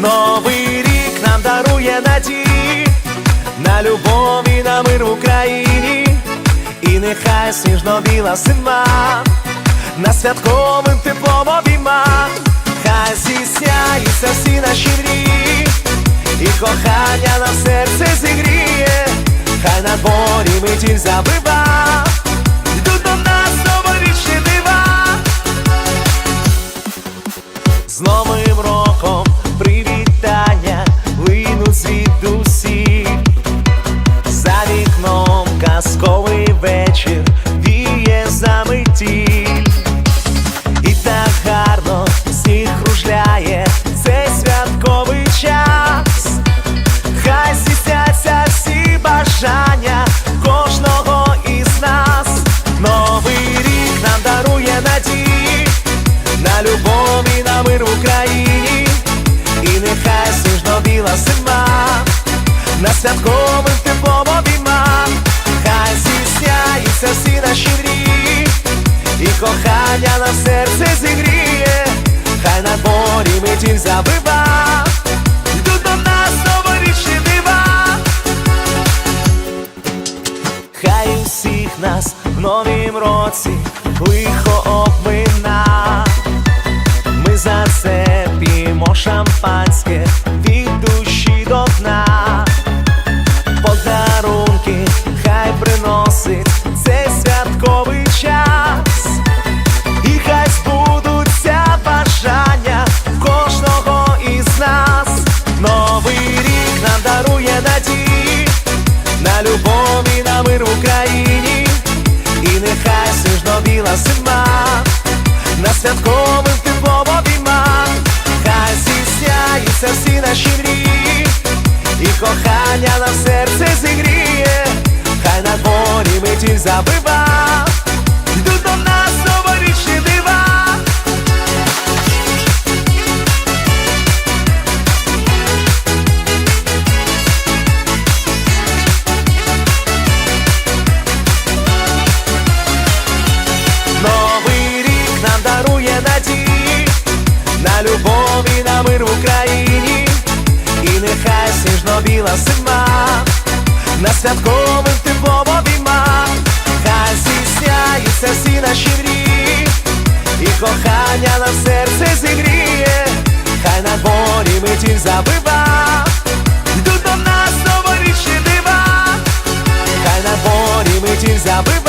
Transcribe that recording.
Новий рік нам дарує надії на любов і на мир в Україні, і нехай сніжно-біла зима на святковим теплом обійма, хай зісняються всі наші мрії, і кохання нам серце зігріє, хай на дворі метіль забива, З Новим роком привітання линуть звідусі За вікном казковий сніжно-біла зима, на святковим теплом обійма, хай здійсняються всі наші мрії, і кохання на серце зігріє, хай на дворі метіль забива, йдуть до нас новорічні дива. Хай усіх нас в новім році лихо обмина. Ми за це п'ємо шампанське кохання на серце зігріє, хай на дворі миті забива, сніжно-біла зима, на святковим теплом обійма, хай зісняються всі наші мрії, і кохання на серце зігріє, хай на дворі метіль забива, йдуть до нас новорічні дива, хай на дворі миті забива.